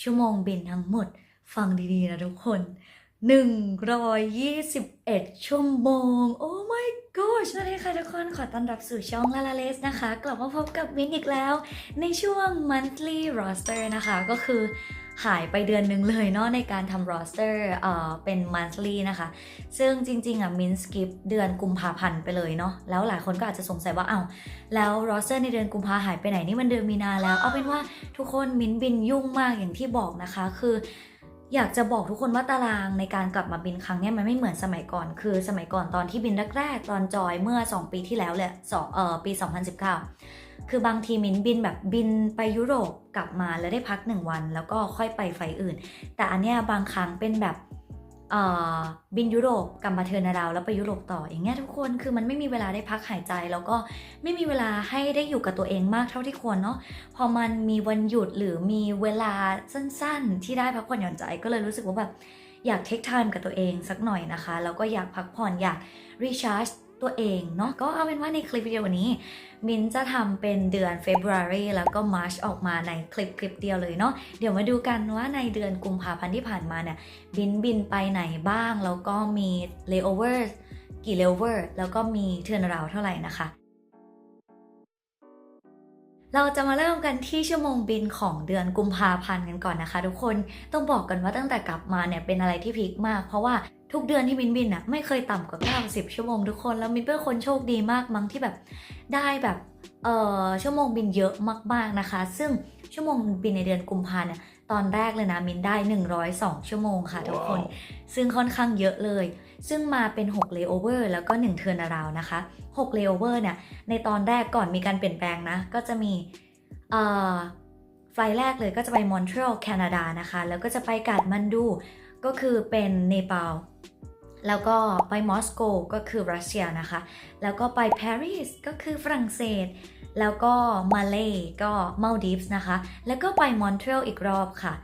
ชั่วโมงบินทั้งหมด ฟังดีๆนะทุกคน 121 ชั่วโมง โอ้ my god สวัสดีค่ะทุกคน ขอต้อนรับสู่ช่องลาลาเลสนะคะ กลับมาพบกับมินอีกแล้ว ในช่วง monthly roster นะคะ ก็คือ หายไปเดือนหนึ่งเลยเนาะในการทำ roster เอ่อเป็น monthly นะคะ ซึ่งจริงๆอะมินสกิปเดือนกุมภาพันธ์ไปเลยเนาะแล้วหลายคนก็อาจจะสงสัยว่าเอ้าแล้ว roster ในเดือนกุมภาหายไปไหนนี่มันเดือนมีนาแล้ว เอาเป็นว่าทุกคนมินบินยุ่งมากอย่างที่บอกนะคะ คือ อยากจะบอกทุกคนว่าตารางในการกลับมาบินครั้งนี้มันไม่เหมือนสมัยก่อน คือสมัยก่อนตอนที่บินแรกๆตอนจอยเมื่อ 2 ปีที่แล้วเลยสองเออปี 2019 คือบางทีมินบินแบบบินไปยุโรปกลับมาแล้วได้พัก 1 วัน แล้วก็ค่อยไปไฟอื่น แต่อันเนี้ยบางครั้งเป็นแบบ บินยุโรปกลับมาเทินาราวแล้วไปยุโรปต่ออย่างเงี้ยทุกคนคือมันไม่มีเวลาได้พักหายใจ แล้วก็ไม่มีเวลาให้ได้อยู่กับตัวเองมากเท่าที่ควรเนาะพอมันมีวันหยุดหรือมีเวลาสั้นๆ ที่ได้พักผ่อนหย่อนใจก็เลยรู้สึกว่าแบบอยากเทคไทม์กับตัวเองสักหน่อยนะคะ แล้วก็อยากพักผ่อนอยากรีชาร์จ ตัวเองเนาะก็เอาเป็นว่าในคลิปวิดีโอนี้ มินจะทำเป็นเดือน February แล้วก็ March ออกมาในคลิปคลิปเดียวเลยเนาะเดี๋ยวมาดูกันว่าในเดือนกุมภาพันธ์ที่ผ่านมาเนี่ยบินบินไปไหนบ้าง แล้วก็มี layover กี่ layover แล้วก็มี turnaround เท่าไหร่นะคะเราจะมาเริ่มกันที่ชั่วโมงบินของเดือนกุมภาพันธ์กันก่อนนะคะ ทุกคนต้องบอกกันว่าตั้งแต่กลับมาเนี่ยเป็นอะไรที่พีคมาก เพราะว่า ทุกเดือนที่มินบินอะไม่เคยต่ำกว่า90ชั่วโมงทุกคน แล้วมินเป็นคนโชคดีมากมั้งที่แบบได้แบบเอ่อชั่วโมงบินเยอะมากๆนะคะ ซึ่งชั่วโมงบินในเดือนกุมภาเนี่ยตอนแรกเลยนะมินได้ 102 ชั่วโมงค่ะ ทุกคน ซึ่งค่อนข้างเยอะเลย ซึ่งมาเป็น 6 layover แล้วก็1 turnaround นะคะ 6 layover เนี่ยในตอนแรกก่อนมีการเปลี่ยนแปลงนะ ก็จะมีเอ่อไฟล์แรกเลยก็จะไปมอนทรีออลแคนาดานะคะ แล้วก็จะไปกาดมันดู ก็คือเป็นเนปาล แล้วก็ไปมอสโกก็คือรัสเซียนะคะ แล้วก็ไปปารีสก็คือฝรั่งเศส แล้วก็มาเลก็มาลดีฟส์นะคะ แล้วก็ไปมอนทรีออลอีกรอบค่ะ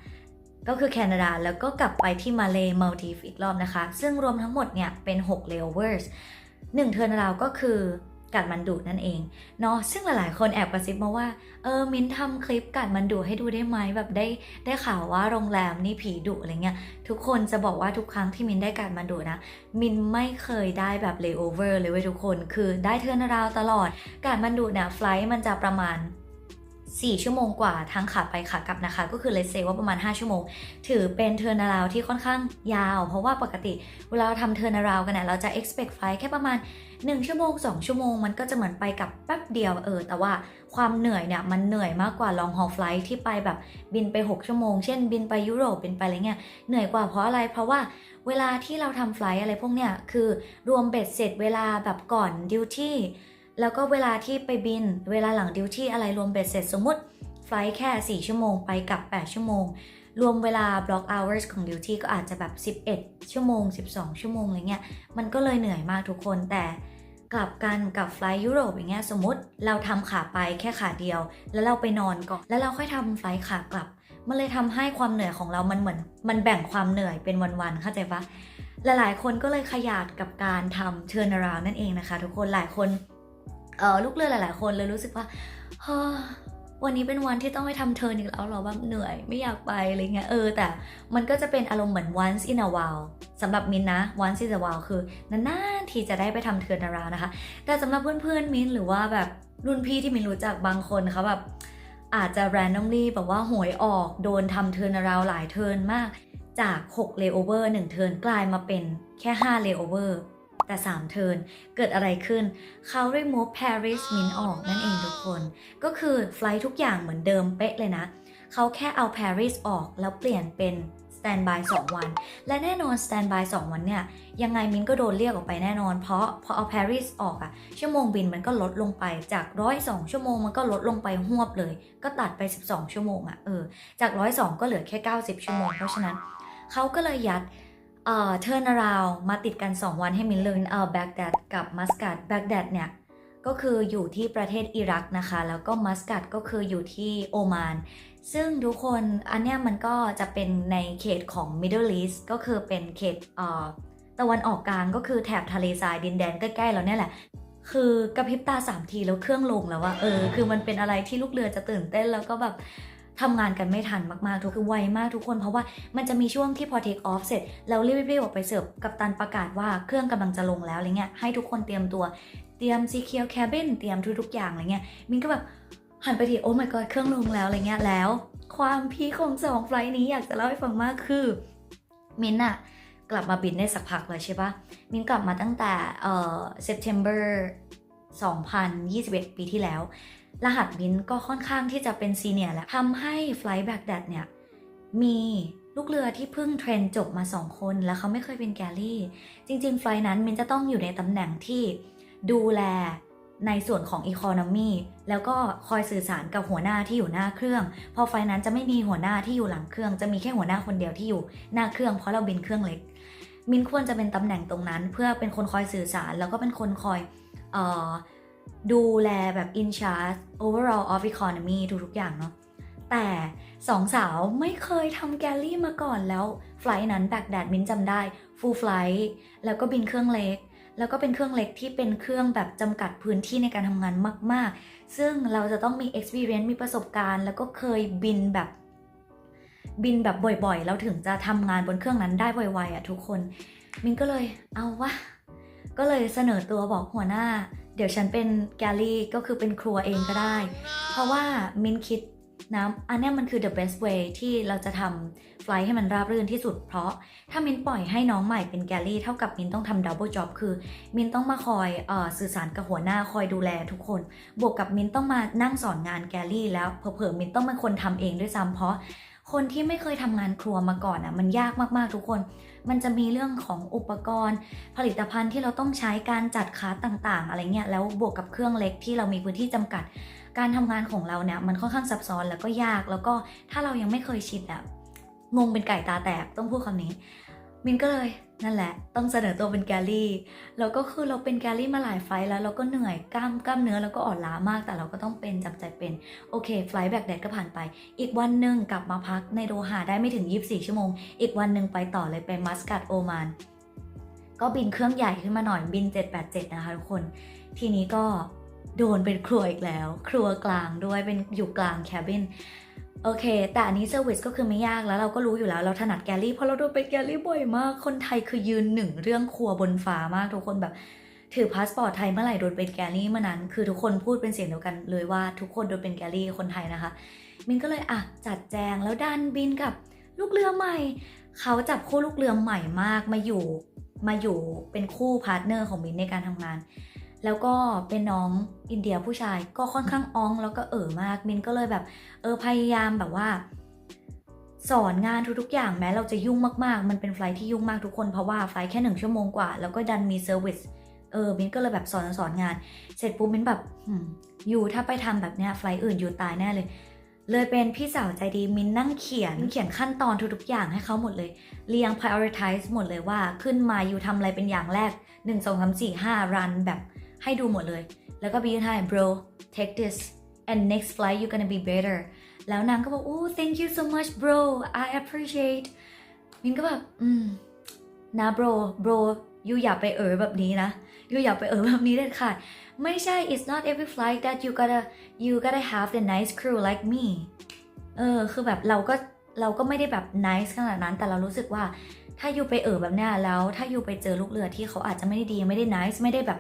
ก็คือแคนาดา แล้วก็กลับไปที่มาเลมาลดีฟอีกรอบนะคะ ซึ่งรวมทั้งหมดเนี่ยเป็น 6 เลเวอร์สหนึ่งเทอร์นาราก็คือ กัดมันดุนั่นเองเนาะซึ่งหลายๆ คนแอบกระซิบมาว่าเออมินทำคลิปกัดมันดุให้ดูได้ไหมแบบได้ได้ข่าวว่าโรงแรมนี่ผีดุอะไรเงี้ยทุกคนจะบอกว่าทุกครั้งที่มินได้กัดมันดุนะ มินไม่เคยได้แบบเลโอเวอร์เลยเว้ยทุกคน คือได้เทอนาราวตลอดกัดมันดุเนี่ยไฟล์มันจะประมาณ 4 ชั่วโมงกว่าทั้งขาไปขากลับนะคะ ก็คือเลเซว่าประมาณ 5 ชั่วโมง ถือเป็นเทอร์นาราวที่ค่อนข้างยาว เพราะว่าปกติเวลาเราทำเทอร์นาราวกันเนี่ยเราจะ expect flight แค่ประมาณ 1 ชั่วโมง 2 ชั่วโมง มันก็จะเหมือนไปกับแป๊บเดียวเออ แต่ว่าความเหนื่อยเนี่ยมันเหนื่อยมากกว่า long haul flight ที่ไปแบบบินไป 6 ชั่วโมง เช่น บินไปยุโรปบินไปอะไรเงี้ยเหนื่อยกว่าเพราะอะไรเพราะว่าเวลาที่เราทำไฟล์อะไรพวกเนี้ยคือรวมเบ็ดเสร็จเวลาแบบก่อนดิวที่ แล้วก็เวลาที่ไปบิน เวลาหลังดิวที่อะไรรวมเบ็ดเสร็จสมมติไฟล์แค่ 4 ชั่วโมงไปกลับ 8 ชั่วโมง รวมเวลา block hours ของ duty ก็อาจจะแบบ 11 ชั่วโมง 12 ชั่วโมงอะไรเงี้ย มันก็เลยเหนื่อยมากทุกคนแต่กลับกันกับไฟล์ยุโรปอย่างเงี้ยสมมติเราทำขาไปแค่ขาเดียว แล้วเราไปนอนก่อนแล้วเราค่อยทำไฟล์ขากลับ มันเลยทำให้ความเหนื่อยของเรามันเหมือนมันแบ่งความเหนื่อยเป็นวันๆเข้าใจปะหลายๆคนก็เลยขยาดกับการทำ turn around นั่นเองนะคะ ทุกคนหลายคน เออลูกเรือหลาย ๆ คนเลยรู้สึกว่าเฮ้อวันนี้เป็นวันที่ต้องไปทำเทิร์นอีกแล้วเหรอแบบเหนื่อยไม่อยากไปอะไรเงี้ยเออแต่มันก็จะเป็นอารมณ์เหมือน once in a while สำหรับมินนะ once in a while คือนานๆทีจะได้ไปทำเทิร์นาราวนะคะ แต่สำหรับเพื่อนๆมินหรือว่าแบบรุ่นพี่ที่มินรู้จักบางคนเขาแบบอาจจะ randomly แบบว่าหวยออกโดนทำเทิร์นาราวหลายเทิร์นมาก จาก 6 layover 1 เทิร์นกลายมาเป็นแค่ 5 layover แต่ 3 เทิร์นเกิดอะไรขึ้นเขา remove Paris Min ออกนั่นเองทุกคน ก็คือไฟล์ทุกอย่างเหมือนเดิมเป๊ะเลยนะ เขาแค่เอา Paris ออกแล้วเปลี่ยนเป็น Standby 2 วัน และแน่นอน Standby 2 วันเนี่ย ยังไงมินก็โดนเรียกออกไปแน่นอน เพราะพอเอา Paris ออกอะชั่วโมงบินมันก็ลดลงไปจาก102ชั่วโมงมันก็ลดลงไปหวบเลย ก็ตัดไป 12 ชั่วโมงอะเออจาก102ก็เหลือแค่ 90 ชั่วโมง เพราะฉะนั้นเขาก็เลยยัด เอ่อ turn around มาติดกัน 2 วันให้มินเลยเอ่อแบกแดดกับมัสกัดแบกแดดเนี่ยก็คืออยู่ที่ประเทศอิรักนะคะ แล้วก็มัสกัดก็คืออยู่ที่โอมาน ซึ่งทุกคนอันเนี้ยมันก็จะเป็นในเขตของ Middle East ก็คือเป็นเขตเอ่อตะวันออกกลางก็คือแถบทะเลทรายดินแดนใกล้ๆเราเนี่ยแหละคือกระพริบตาสามทีแล้วเครื่องลงแล้วว่าเออ คือมันเป็นอะไรที่ลูกเรือจะตื่นเต้นแล้วก็แบบ ทำงานกันไม่ทันมากๆทุกคือไวมากทุกคน เพราะว่ามันจะมีช่วงที่พอ take off เสร็จแล้วรีบๆออกไปเสิร์ฟกับตันประกาศว่าเครื่องกำลังจะลงแล้วอะไรเงี้ยให้ทุกคนเตรียมตัวเตรียม secure cabin เตรียมทุกๆอย่างอะไรเงี้ยมินก็แบบหันไปทีโอ้ my god เครื่องลงแล้วอะไรเงี้ยแล้ว ความพีของสองไฟล์นี้อยากจะเล่าให้ฟังมากคือ มินอะกลับมาบินได้สักพักแล้วใช่ปะมินกลับมาตั้งแต่เอ่อ September 2021 ปีที่แล้ว รหัสมินก็ค่อนข้างที่จะเป็นซีเนียร์แหละทำให้ไฟล์แบกแดดเนี่ย มีลูกเรือที่เพิ่งเทรนจบมา 2 คน แล้วเขาไม่เคยเป็นแกลลี่ จริงๆ ไฟล์นั้นมินจะต้องอยู่ในตำแหน่งที่ดูแลในส่วนของ Economy แล้วก็คอยสื่อสารกับหัวหน้าที่อยู่หน้าเครื่อง พอไฟล์นั้นจะไม่มีหัวหน้าที่อยู่หลังเครื่อง จะมีแค่หัวหน้าคนเดียวที่อยู่หน้าเครื่อง เพราะเราบินเครื่องเล็ก มินควรจะเป็นตำแหน่งตรงนั้น เพื่อเป็นคนคอยสื่อสาร แล้วก็เป็นคนคอยเออ ดูแลแบบ in charge overall of economy ทุกๆอย่างเนาะแต่สองสาวไม่เคยทำแกลลี่มาก่อนแล้วไฟล์นั้นแบกแดดมินจำได้ full flight แล้วก็บินเครื่องเล็ก แล้วก็เป็นเครื่องเล็กที่เป็นเครื่องแบบจำกัดพื้นที่ในการทำงานมาก ๆ ซึ่งเราจะต้องมี experience มีประสบการณ์ แล้วก็เคยบินแบบ บินแบบบ่อยๆแล้วถึงจะทำงานบนเครื่องนั้นได้ไวๆอะทุกคน มินก็เลยเอาวะก็เลยเสนอตัวบอกหัวหน้า เดี๋ยวฉันเป็นแกลลี่ก็คือเป็นครัวเองก็ได้ เพราะว่ามินคิดนะอันนี้มันคือ the best way ที่เราจะทำไฟล์ให้มันราบรื่นที่สุด เพราะถ้ามินปล่อยให้น้องใหม่เป็นแกลลี่เท่ากับมินต้องทำ double job คือ มินต้องมาคอยออสื่อสารกับหัวหน้าคอยดูแลทุกคน บวกกับมินต้องมานั่งสอนงานแกลลี่แล้วเผลอๆมินต้องเป็นคนทำเองด้วยซ้ำเพราะคนที่ไม่เคยทำงานครัวมาก่อนอะมันยากมากๆทุกคน มันจะมีเรื่องของอุปกรณ์ ผลิตภัณฑ์ที่เราต้องใช้การจัดคาร์ต่างๆ อะไรเงี้ยแล้วบวกกับเครื่องเล็กที่เรามีพื้นที่จำกัด การทำงานของเราเนี่ยมันค่อนข้างซับซ้อนแล้วก็ยาก แล้วก็ถ้าเรายังไม่เคยชินอะงงเป็นไก่ตาแตกต้องพูดคำนี้ มินก็เลย นั่นแหละ ต้องเสนอตัวเป็นแกลลี่แล้วก็คือเราเป็นแกลลี่มาหลายไฟล์แล้วเราก็เหนื่อยกล้ามกล้ามเนื้อแล้วก็อ่อนล้ามาก แต่เราก็ต้องเป็นจำใจเป็นโอเคไฟล์แบกแดดก็ผ่านไป อีกวันหนึ่งกลับมาพักในโดฮาได้ไม่ถึง 24 ชั่วโมง อีกวันหนึ่งไปต่อเลยไปมัสกัดโอมานก็บินเครื่องใหญ่ขึ้นมาหน่อยบิน 787 นะคะทุกคน ทีนี้ก็โดนเป็นครัวอีกแล้ว ครัวกลางด้วยเป็นอยู่กลางแคบิน โอเค แต่อันนี้เซอร์วิสก็คือไม่ยากแล้วเราก็รู้อยู่แล้ว เราถนัดแกลลี่เพราะเราโดนเป็นแกลลี่บ่อยมาก คนไทยคือยืนหนึ่งเรื่องครัวบนฟ้ามากทุกคนแบบถือพาสปอร์ตไทยเมื่อไหร่โดนเป็นแกลลี่เมื่อนั้น คือทุกคนพูดเป็นเสียงเดียวกันเลยว่าทุกคนโดนเป็นแกลลี่คนไทยนะคะ มินก็เลยอะจัดแจงแล้วดันบินกับลูกเรือใหม่ เขาจับคู่ลูกเรือใหม่มากมาอยู่มาอยู่เป็นคู่พาร์ทเนอร์ของมินในการทำงาน แล้วก็เป็นน้องอินเดียผู้ชายก็ค่อนข้างอ้องแล้วก็เอ๋อมากมินก็เลยแบบเออพยายามแบบว่า สอนงานทุกๆอย่างแม้เราจะยุ่งมากๆ มันเป็นไฟลท์ที่ยุ่งมากทุกคนเพราะว่าไฟล์แค่หนึ่งชั่วโมงกว่า แล้วก็ดันมีเซอร์วิสเออมินก็เลยแบบสอนสอนงาน เสร็จปุ๊บมินแบบอยู่ถ้าไปทำแบบเนี้ยไฟล์อื่นอยู่ตายแน่เลย เลยเป็นพี่สาวใจดีมินนั่งเขียนเขียนขั้นตอนทุกๆอย่างให้เขาหมดเลย เรียง prioritize หมดเลยว่าขึ้นมาอยู่ทำอะไรเป็นอย่างแรก 1 2 3 4 5 run แบบ ให้ดูหมดเลย แล้วก็บีให้ bro take this and next flight you gonna be better แล้วนางก็บอกโอ้ thank you so much bro I appreciate มินก็แบบอืมนะ bro bro ยูอย่าไปเอ๋อแบบนี้นะยูอย่าไปเอ๋อแบบนี้เด็ดขาดไม่ใช่ it's not every flight that you gotta you gotta have the nice crew like me เออ คือแบบเราก็เราก็ไม่ได้แบบ nice ขนาดนั้น แต่เรารู้สึกว่าถ้ายูไปเออแบบเนี้ยแล้ว ถ้ายูไปเจอลูกเรือที่เขาอาจจะไม่ได้ดี ไม่ได้ nice ไม่ได้แบบ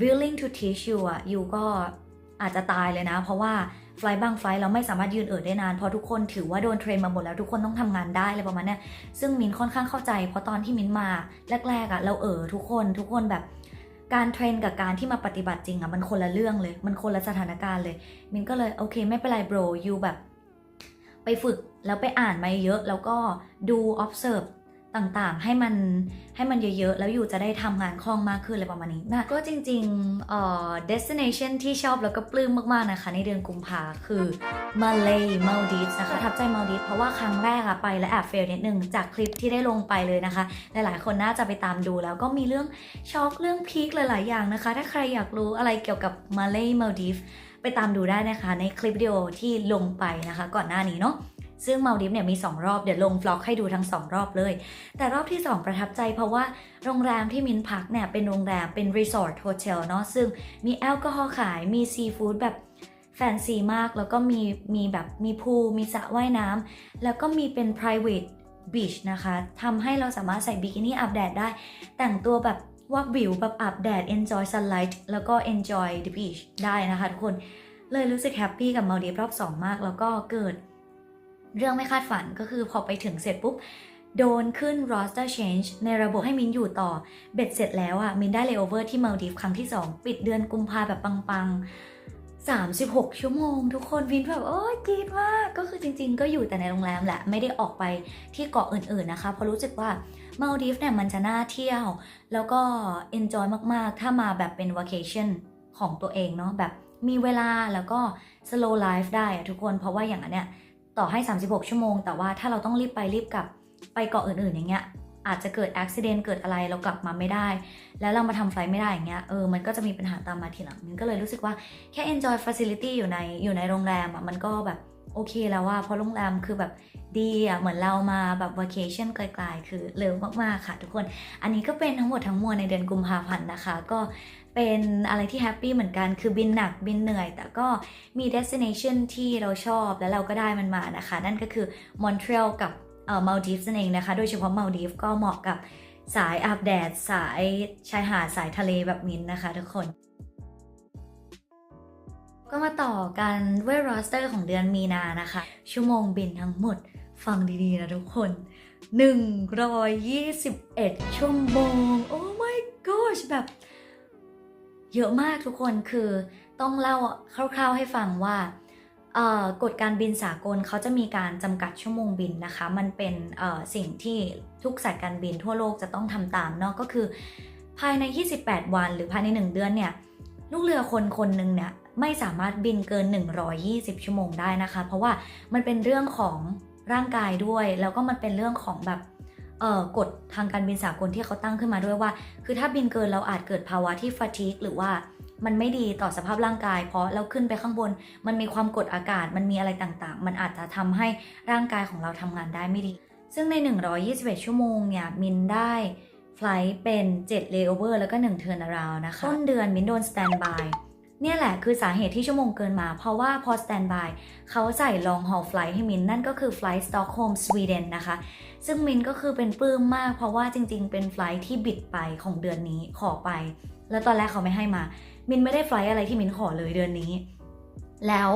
willing to teach you อะยูก็อาจจะตายเลยนะ เพราะว่าไฟล์บางไฟล์เราไม่สามารถยืนเออได้นาน เพราะทุกคนถือว่าโดนเทรนมาหมดแล้วทุกคนต้องทำงานได้อะไรประมาณนี้ซึ่งมินค่อนข้างเข้าใจ เพราะตอนที่มินมาแรกๆอะเราเออทุกคนทุกคนแบบการเทรนกับการที่มาปฏิบัติจริงอะมันคนละเรื่องเลย มันคนละสถานการณ์เลย มินก็เลยโอเค ไม่เป็นไร bro ยูแบบ ไปฝึกแล้วไปอ่านมาเยอะ แล้วก็ดู observe ต่างๆ ให้มันให้มันเยอะๆ แล้วอยู่จะได้ทำงานคล่องมากขึ้นอะไรประมาณนี้นะก็จริงๆเอ่อ destination ที่ชอบแล้วก็ปลื้มมากๆนะคะ ในเดือนกุมภาคือ Malay Maldives นะคะทับใจ Maldives เพราะว่าครั้งแรกอะไปและแอบเฟลนิดนึงจากคลิปที่ได้ลงไปเลยนะคะ หลายๆ คนน่าจะไปตามดูแล้วก็มีเรื่องช็อกเรื่องพีคหลายๆอย่างนะคะ ถ้าใครอยากรู้อะไรเกี่ยวกับ Malay Maldives ไปตามดูได้นะคะในคลิปวิดีโอที่ลงไปนะคะ ก่อนหน้านี้เนาะ ซึ่งมาลดิฟเนี่ยมี 2 รอบเดี๋ยวลงฟล็อกให้ดูทั้ง 2 รอบเลย แต่รอบที่ 2 ประทับใจเพราะว่าโรงแรมที่มินพักเนี่ยเป็นโรงแรมเป็นรีสอร์ทโฮเทลเนาะซึ่งมีแอลกอฮอล์ขายมีซีฟู้ดแบบแฟนซีมากแล้วก็มีมีแบบมีพูลมีสระว่ายน้ำแล้วก็มีเป็น private beach นะคะทำให้เราสามารถใส่บิกินี่อาบแดดได้ แต่งตัวแบบว่าบวิวแบบอาบแดด enjoy sunlight แล้วก็ enjoy the beach ได้นะคะทุกคน เลยรู้สึกแฮปปี้กับมาดีฟรอบ 2 มาก แล้วก็เกิด เรื่องไม่คาดฝันก็คือพอไปถึงเสร็จปุ๊บ โดนขึ้น roster change ในระบบให้มินอยู่ต่อ เบ็ดเสร็จแล้วอะ่ะ มินได้ layover ที่มาลดีฟครั้งที่ 2 ปิดเดือนกุมภาแบบปังๆ 36 ชั่วโมง ทุกคนวินแบบ โอ้ยกรีดมาก ก็คือจริงๆ ก็อยู่แต่ในโรงแรมแหละ ไม่ได้ออกไปที่เกาะอื่นๆนะคะเพราะรู้สึกว่ามาลดีฟเนี่ยมันจะน่าเที่ยว แล้วก็ enjoy มากๆ ถ้ามาแบบเป็น vacation ของตัวเองเนาะแบบมีเวลาแล้วก็ slow life ได้อะทุกคนเพราะว่าอย่างนั้นเนี่ย ต่อให้ 36 ชั่วโมง แต่ว่าถ้าเราต้องรีบไปรีบกลับไปเกาะอื่น ๆ อย่างเงี้ยอาจจะเกิดอุบิเหตุเกิดอะไรเรากลับมาไม่ได้ แล้วเรามาทำไฟไม่ได้อย่างเงี้ยเออมันก็จะมีปัญหาตามมาทีหลังมินก็เลยรู้สึกว่าแค่ enjoy facility อยู่ในอยู่ในโรงแรมอะมันก็แบบโอเคแล้วว่าเพราะโรงแรมคือแบบดีอะเหมือนเรามาแบบ vacation ไกลๆคือเร็วมากๆค่ะทุกคน อันนี้ก็เป็นทั้งหมดทั้งมวลในเดือนกุมภาพันธ์นะคะ ก็ เป็นอะไรที่แฮปปี้เหมือนกัน คือบินหนักบินเหนื่อย แต่ก็มี destination ที่เราชอบแล้วเราก็ได้มันมานะคะ นั่นก็คือมอนทรีออลกับเอ่อมาลดีฟส์นั่นเองนะคะ โดยเฉพาะมาลดีฟก็เหมาะกับสายอาบแดด สายชายหาดสายทะเลแบบมินนะคะทุกคน ก็มาต่อกันด้วยรอสเตอร์ของเดือนมีนานะคะ ชั่วโมงบินทั้งหมดฟังดีๆนะทุกคน 121 ชั่วโมง โอ้ my gosh แบบ เยอะมากทุกคนคือต้องเล่าคร่าว ๆให้ฟังว่ากฎการบินสากลเขาจะมีการจำกัดชั่วโมงบินนะคะ มันเป็นสิ่งที่ทุกสายการบินทั่วโลกจะต้องทำตามเนาะก็คือ ภายใน 28 วันหรือภายใน 1 เดือนเนี่ยลูกเรือคนคนหนึ่งเนี่ยไม่สามารถบินเกิน 120 ชั่วโมงได้นะคะ เพราะว่ามันเป็นเรื่องของร่างกายด้วย แล้วก็มันเป็นเรื่องของแบบ กฎทางการบินสากลที่เขาตั้งขึ้นมาด้วยว่า คือถ้าบินเกินเราอาจเกิดภาวะที่ฟาทิกหรือว่ามันไม่ดีต่อสภาพร่างกาย เพราะเราขึ้นไปข้างบน มันมีความกดอากาศมันมีอะไรต่างๆ มันอาจจะทำให้ร่างกายของเราทำงานได้ไม่ดี ซึ่งใน 121 ชั่วโมงเนี่ยมินได้ไฟล์เป็น7 layover แล้วก็1 turn around นะคะต้นเดือนมินโดน standby เนี่ยแหละคือสาเหตุที่ชั่วโมงเกินมา เพราะว่าพอ standby เขาใส่ long haul flight ให้มินนั่นก็คือ flight Stockholm Sweden นะคะ ซึ่งมินก็คือเป็นปลื้มมาก เพราะว่าจริง ๆ เป็นไฟล์ที่บิดไปของเดือนนี้ขอไป แล้วตอนแรกเขาไม่ให้มา มินไม่ได้ไฟล์อะไรที่มินขอเลยเดือนนี้ แล้ว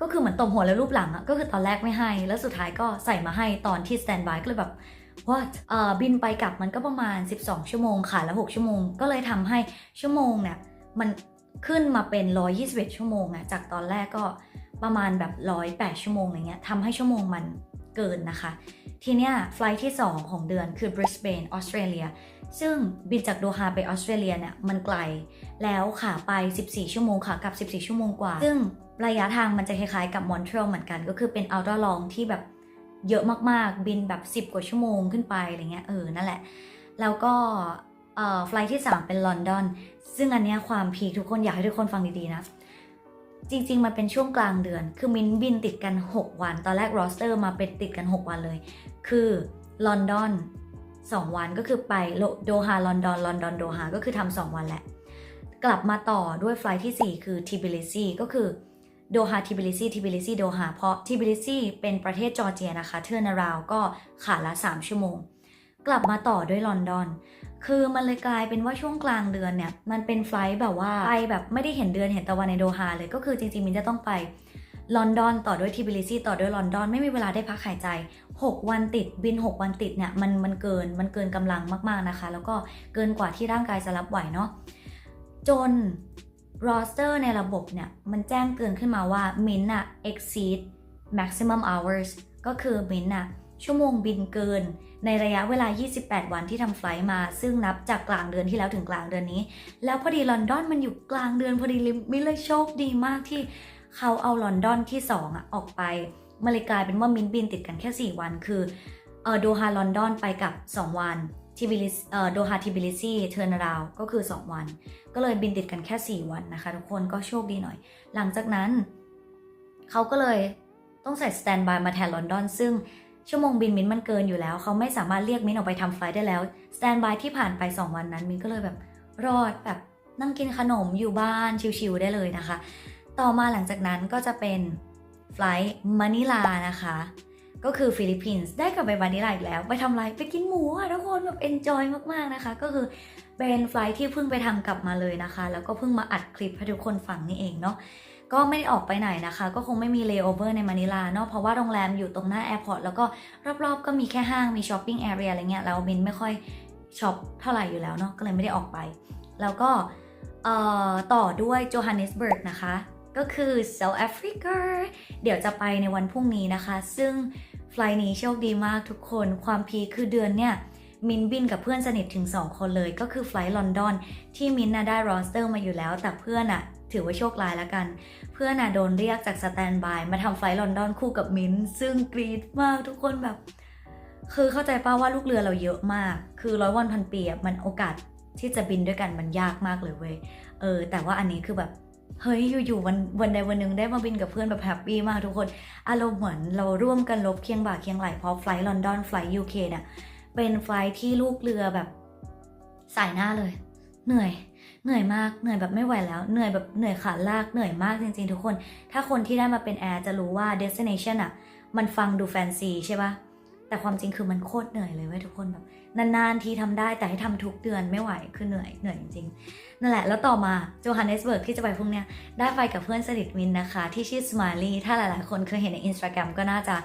ก็คือเหมือนตบหัวแล้วรูปหลังอะก็คือตอนแรกไม่ให้ แล้วสุดท้ายก็ใส่มาให้ตอนที่ standby ก็เลยแบบ what เอ่อบินไปกลับมันก็ประมาณ 12 ชั่วโมงค่ะ แล้ว 6 ชั่วโมง ก็เลยทำให้ชั่วโมงเนี่ยมัน ขึ้นมาเป็น 121 ชั่วโมงอะจากตอนแรกก็ประมาณแบบ 108 ชั่วโมงอะไรเงี้ยทำให้ชั่วโมงมันเกินนะคะ ทีเนี้ยไฟล์ที่ 2 ของเดือนคือ Brisbane ออสเตรเลียซึ่งบินจากโดฮาไปออสเตรเลียเนี่ยมันไกล แล้วขาไป 14 ชั่วโมงขากลับ 14 ชั่วโมงกว่า ซึ่งระยะทางมันจะคล้ายๆกับมอนทรีออลเหมือนกัน ก็คือเป็น outdoor long ที่แบบเยอะมากๆ บินแบบ 10 กว่าชั่วโมงขึ้นไปอะไรเงี้ยเออนั่นแหละ แล้วก็เอ่อไฟล์ที่ 3 เป็นลอนดอน ซึ่งอันเนี้ยความพีคทุกคนอยากให้ทุกคนฟังดีๆนะ จริง ๆ มันเป็นช่วงกลางเดือน คือมินบินติดกัน 6 วัน ตอนแรกรอสเตอร์มาเป็นติดกัน 6 วันเลย คือลอนดอน 2 วันก็คือไปโดฮาลอนดอนลอนดอนโดฮาก็คือทำสองวันแหละ กลับมาต่อด้วยไฟล์ที่ 4 คือทิบิลิซีก็คือโดฮาทิบิลิซีทิบิลิซีโดฮาเพราะทิบิลิซีเป็นประเทศจอร์เจียนะคะเทอร์นาราวก็ขาละ 3 ชั่วโมง กลับมาต่อด้วยลอนดอน คือมันเลยกลายเป็นว่าช่วงกลางเดือนเนี่ย มันเป็นไฟลท์แบบว่าไปแบบไม่ได้เห็นเดือนเห็นตะวันในโดฮาเลย ก็คือจริงๆมินจะต้องไปลอนดอนต่อด้วยทิบิลิซีต่อด้วยลอนดอนไม่มีเวลาได้พักหายใจ 6 วันติดบิน 6 วันติดเนี่ยมันมันเกินมันเกินกำลังมากๆนะคะ แล้วก็เกินกว่าที่ร่างกายจะรับไหวเนาะจนรอสเตอร์ในระบบเนี่ย มันแจ้งเตือนขึ้นมาว่ามินอะ exceed maximum hours ก็คือมินอะ ชั่วโมงบินเกิน ในระยะเวลา 28 วันที่ทำไฟล์มา ซึ่งนับจากกลางเดือนที่แล้วถึงกลางเดือนนี้ แล้วพอดีลอนดอนมันอยู่กลางเดือนพอดีลยมิเลยโชคดีมากที่เขาเอาลอนดอนที่ 2อะออกไปมาเลยกลายเป็นว่ามินบินติดกันแค่ 4 วัน คือเออโดฮาลอนดอนไปกับ 2 วันทิบิลิสเออโดฮาทิบิลิซีเทอร์นาราวก็คือ 2 วัน ก็เลยบินติดกันแค่ 4 วันนะคะ ทุกคนก็โชคดีหน่อย หลังจากนั้น เขาก็เลยต้องใส่สแตนบายมาแทนลอนดอน ซึ่ง ชั่วโมงบินมินมันเกินอยู่แล้ว เขาไม่สามารถเรียกมินออกไปทำไฟล์ได้แล้วสแตนบายที่ผ่านไป 2 วันนั้นมินก็เลยแบบรอดแบบนั่งกินขนมอยู่บ้านชิวๆได้เลยนะคะ ต่อมาหลังจากนั้นก็จะเป็นไฟล์มะนิลานะคะ ก็คือฟิลิปปินส์ได้กลับไปมะนิลาอีกแล้ว ไปทำอะไรไปกินหมูอะทุกคนแบบเอนจอยมากๆนะคะ ก็คือเป็นไฟล์ที่เพิ่งไปทำกลับมาเลยนะคะ แล้วก็เพิ่งมาอัดคลิปให้ทุกคนฟังนี่เองเนาะ ก็ไม่ได้ออกไปไหนนะคะ ก็คงไม่มีเลเวอร์ในมะนิลาเนาะเพราะว่าโรงแรมอยู่ตรงหน้าแอร์พอร์ตแล้วก็รอบๆ ก็มีแค่ห้างมีช้อปปิ้งแอเรียอะไรเงี้ยแล้วมินไม่ค่อยช็อปเท่าไหร่อยู่แล้วเนาะก็เลยไม่ได้ออกไป แล้วก็ต่อด้วยโจฮันเนสเบิร์กนะคะ ก็คือเซาท์แอฟริกาเดี๋ยวจะไปในวันพรุ่งนี้นะคะ ซึ่งไฟล์นี้โชคดีมากทุกคนความพีคคือเดือนเนี่ย มินบินกับเพื่อนสนิทถึง 2 คนเลย ก็คือไฟล์ลอนดอนที่มินน่ะได้รอสเตอร์มาอยู่แล้ว แต่เพื่อนอะถือว่าโชคร้ายแล้วกัน เพื่อนอะโดนเรียกจากสแตนบายมาทำไฟล์ลอนดอนคู่กับมินซึ่งกรี๊ดมากทุกคนแบบ คือเข้าใจป้าว่าลูกเรือเราเยอะมาก คือร้อยวันพันปีอะมันโอกาสที่จะบินด้วยกันมันยากมากเลยเว้ยเออ แต่ว่าอันนี้คือแบบเฮ้ยอยู่ๆวันวันใดวันหนึ่งได้มาบินกับเพื่อนแบบแฮปปี้มากทุกคน อารมณ์เหมือนเราร่วมกันลบเคียงบ่าเคียงไหลเพราะไฟล์ลอนดอนไฟล์ยูเคเนี่ย เป็นไฟที่ลูกเรือแบบสายหน้าเลย เหนื่อย เหนื่อยมาก เหนื่อยแบบไม่ไหวแล้ว เหนื่อยแบบเหนื่อยขาลาก เหนื่อยมากจริงๆทุกคน ถ้าคนที่ได้มาเป็นแอร์จะรู้ว่า destination อะมันฟังดูแฟนซีใช่ปะแต่ความจริงคือมันโคตรเหนื่อยเลยเว้ยทุกคนแบบนานๆทีทำได้แต่ให้ทำทุกเดือนไม่ไหวคือเหนื่อยเหนื่อยจริงๆนั่นแหละแล้วต่อมาโจฮันเนสเบิร์กที่จะไปพรุ่งเนี้ยได้ไปกับเพื่อนสนิทมินนะคะ ที่ชื่อสมาลีถ้าหลายๆ คนเคยเห็นในอินสตาแกรมก็น่าจะ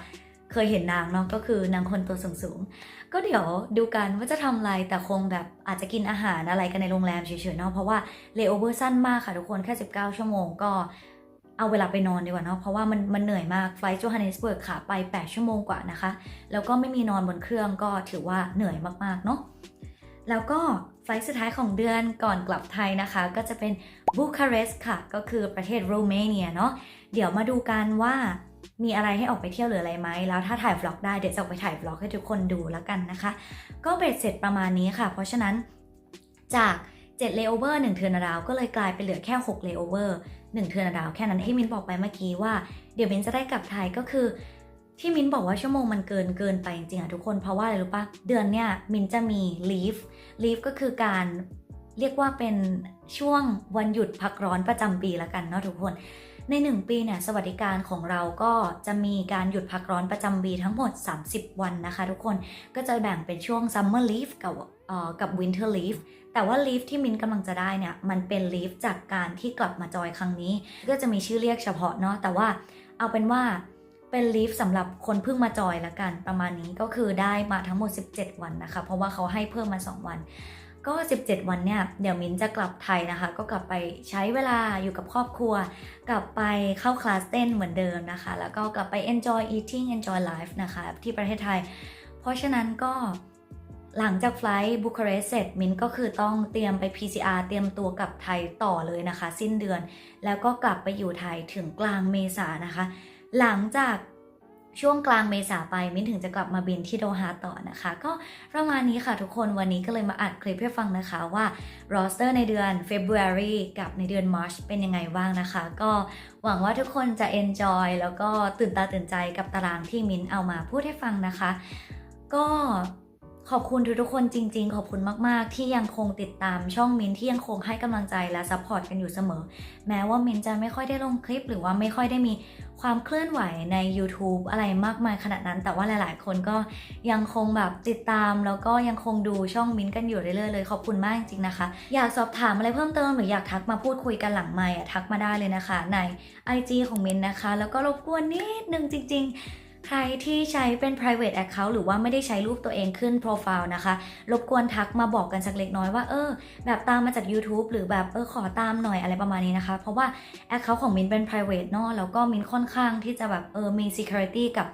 เคยเห็นนางเนาะก็คือนางคนตัวสูงๆก็เดี๋ยวดูกันว่าจะทำอะไรแต่คงแบบอาจจะกินอาหารอะไรกันในโรงแรมเฉยๆเนาะเพราะว่าเลโอเวอร์สั้นมากค่ะทุกคนแค่ 19 ชั่วโมงก็เอาเวลาไปนอนดีกว่าเนาะเพราะว่ามันมันเหนื่อยมากไฟล์โจฮันเนสเบิร์กขาไป 8 ชั่วโมงกว่านะคะ แล้วก็ไม่มีนอนบนเครื่องก็ถือว่าเหนื่อยมากๆเนาะแล้วก็ไฟล์สุดท้ายของเดือนก่อนกลับไทยนะคะ ก็จะเป็นบูคาเรสต์ค่ะ ก็คือประเทศโรมาเนียเนาะเดี๋ยวมาดูกันว่า มีอะไรให้ออกไปเที่ยวหรืออะไรไหมแล้วถ้าถ่าย vlog ได้เดี๋ยวจะออกไปถ่าย vlog ให้ทุกคนดูแล้วกันนะคะ ก็เบ็ดเสร็จประมาณนี้ค่ะ เพราะฉะนั้นจาก7 layover 1เทอร์นาดาวก็เลยกลายเป็นเหลือแค่6 layover 1เทอร์นาดาวแค่นั้นที่มินบอกไปเมื่อกี้ว่าเดี๋ยวมินจะได้กลับไทยก็คือ ที่มินบอกว่าชั่วโมงมันเกินเกินไปจริงๆอะทุกคนเพราะว่าอะไรรู้ปะเดือนเนี้ยมินจะมี leave leave ก็คือการเรียกว่าเป็นช่วงวันหยุดพักร้อนประจำปีละกันเนาะทุกคน ใน 1 ปีเนี่ยสวัสดิการของเราก็จะมีการหยุดพักร้อนประจำปีทั้งหมด 30 วันนะคะ ทุกคนก็จะแบ่งเป็นช่วง summer leave กับเอ่อกับ winter leave แต่ว่า leave ที่มินกำลังจะได้เนี่ยมันเป็น leave จากการที่กลับมาจอยครั้งนี้ ก็จะมีชื่อเรียกเฉพาะเนาะแต่ว่าเอาเป็นว่าเป็นลีฟสำหรับคนเพิ่งมาจอยละกันประมาณนี้ก็คือได้มาทั้งหมด 17 วันนะคะ เพราะว่าเขาให้เพิ่มมา 2 วัน ก็ 17 วันเนี่ยเดี๋ยวมิ้นจะกลับไทยนะคะ ก็กลับไปใช้เวลาอยู่กับครอบครัว กลับไปเข้าคลาสเต้นเหมือนเดิมนะคะ แล้วก็กลับไป enjoy eating enjoy life นะคะ ที่ประเทศไทย เพราะฉะนั้นก็หลังจากไฟล์บูคาเรสต์เสร็จมิ้นก็คือต้องเตรียมไป PCR เตรียมตัวกลับไทยต่อเลยนะคะ สิ้นเดือน แล้วก็กลับไปอยู่ไทยถึงกลางเมษานะคะ หลังจาก ช่วงกลางเมษาไปมิ้นถึงจะกลับมาบินที่โดฮาต่อนะคะ ก็ประมาณนี้ค่ะทุกคนวันนี้ก็เลยมาอัดคลิปให้ฟังนะคะว่ารอสเตอร์ในเดือน February กับในเดือน March เป็นยังไงบ้างนะคะ ก็หวังว่าทุกคนจะ enjoy แล้วก็ตื่นตาตื่นใจกับตารางที่มิ้นเอามาพูดให้ฟังนะคะ ก็ ขอบคุณทุกๆคนจริง ๆ ขอบคุณมากๆ ที่ยังคงติดตามช่องมินที่ยังคงให้กำลังใจและซัพพอร์ตกันอยู่เสมอ แม้ว่ามินจะไม่ค่อยได้ลงคลิป หรือว่าไม่ค่อยได้มีความเคลื่อนไหวใน YouTube อะไรมากมายขนาดนั้น แต่ว่าหลาย ๆ คนก็ยังคงแบบติดตาม แล้วก็ยังคงดูช่องมินกันอยู่เรื่อยๆเลยขอบคุณมากจริงๆนะคะ อยากสอบถามอะไรเพิ่มเติมหรืออยากทักมาพูดคุยกันหลังไมค์อะทักมาได้เลยนะคะ ใน IG ของมินนะคะ แล้วก็รบกวนนิดนึงจริง ๆ ใครที่ใช้เป็น private account หรือว่าไม่ได้ใช้รูปตัวเองขึ้นโปรไฟล์นะคะ รบกวนทักมาบอกกันสักเล็กน้อยว่า เออ แบบตามมาจาก YouTube หรือแบบเออขอตามหน่อยอะไรประมาณนี้นะคะ เพราะว่า account ของมินเป็น private เนอะแล้วก็มินค่อนข้างที่จะแบบเออมี security กับ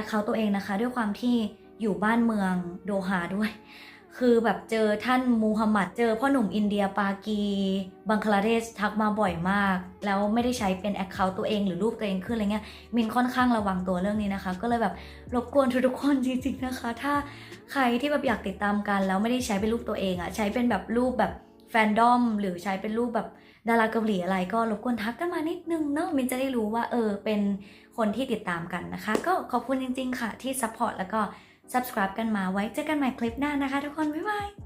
account ตัวเองนะคะ ด้วยความที่อยู่บ้านเมืองโดฮาด้วย คือแบบเจอท่านมูฮัมหมัดเจอพ่อหนุ่มอินเดียปากี บังคลาเทศทักมาบ่อยมาก แล้วไม่ได้ใช้เป็น account ตัวเองหรือรูปตัวเองขึ้นอะไรเงี้ยมินค่อนข้างระวังตัวเรื่องนี้นะคะ ก็เลยแบบรบกวนทุกๆคนจริงๆนะคะ ถ้าใครที่แบบอยากติดตามกันแล้วไม่ได้ใช้เป็นรูปตัวเองอะใช้เป็นแบบรูปแบบแฟนดอมหรือใช้เป็นรูปแบบดาราเกาหลีอะไรก็รบกวนทักกันมานิดนึงเนาะมินจะได้รู้ว่าเออเป็นคนที่ติดตามกันนะคะ ก็ขอบคุณจริง ๆ ค่ะที่ support แล้วก็ subscribe กันมาไว้เจอกันใหม่คลิปหน้านะคะทุกคน บ๊ายบาย